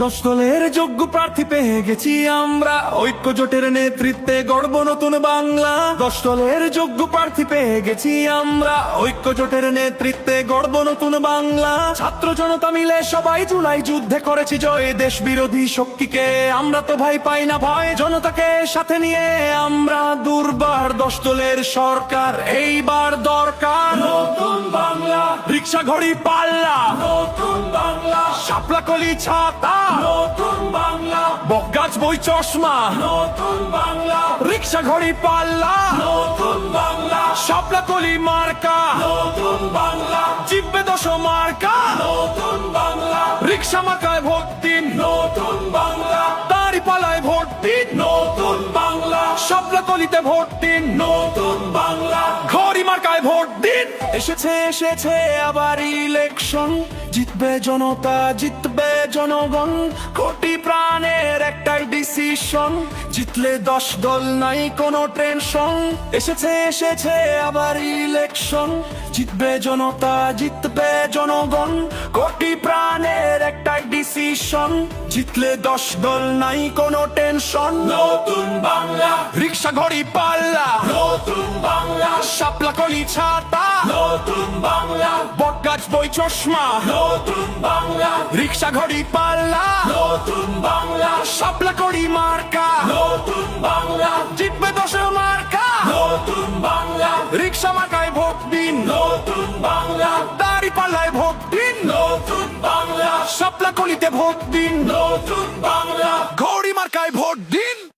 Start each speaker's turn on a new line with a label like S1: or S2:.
S1: দশ দলের যোগ্য প্রার্থী পেয়ে গেছি আমরা। ঐক্য জোটের নেতৃত্বে গর্ব নতুন বাংলা। দশ দলের যোগ্য প্রার্থী পেয়ে গেছি আমরা। ঐক্য জোটের নেতৃত্বে গর্ব নতুন বাংলা। ছাত্র জনতা মিলে সবাই জুলাই যুদ্ধে করেছি জয়। দেশ বিরোধী শক্তিকে আমরা তো ভাই পাই না, ভয় জনতাকে সাথে নিয়ে আমরা দুর্বার দশ দলের সরকার। এইবার দরকার নতুন বাংলা। রিক্সা ঘড়ি পাল্লা। নতুন শাপলা কলি ছাতা। নতুন বাংলা। বকগাছ বই চশমা। নতুন বাংলা। রিক্সা ঘড়ি পাল্লা। নতুন বাংলা। শাপলা কলি মার্কা। নতুন বাংলা। জিব্বে দশ মার্কা। নতুন বাংলা। রিক্সা মার্কায় ভোট দিন। নতুন বাংলা। দাড়ি পালায় দিন। নতুন বাংলা। শাপলা কলিতে দিন। নতুন বাংলা। এসেছে এসেছে আবার ইলেকশন জিতবে জনতা জিতবে জনগণ। কোটি প্রাণের একটাই ডিসিশন জিতলে দশ দল নাই কোনো টেনশন এসেছে এসেছে আবার ইলেকশন জিতবে জনতা জিতবে জনগণ। কোটি প্রাণের একটাই ডিসিশন জিতলে দশ দল নাই কোনো টেনশন নতুন বাংলা। রিক্সা ঘড়ি পাল্লা। নতুন বাংলা। শাপলা কলি ছাতা। নতুন বাংলা। বটগাছ বই চশমা। নতুন বাংলা। রিক্সা ঘড়ি পাল্লা। নতুন বাংলা। শাপলা কলি মার্কা। নতুন বাংলা। জিতবে দশ মার্কা। নতুন বাংলা। রিক্সা মার্কায় ভোট দিন। নতুন বাংলা। দাড়ি পাল্লায় ভোট দিন। নতুন বাংলা। শাপলা কলিতে ভোট দিন। নতুন বাংলা। ঘড়ি মার্কায় ভোট দিন।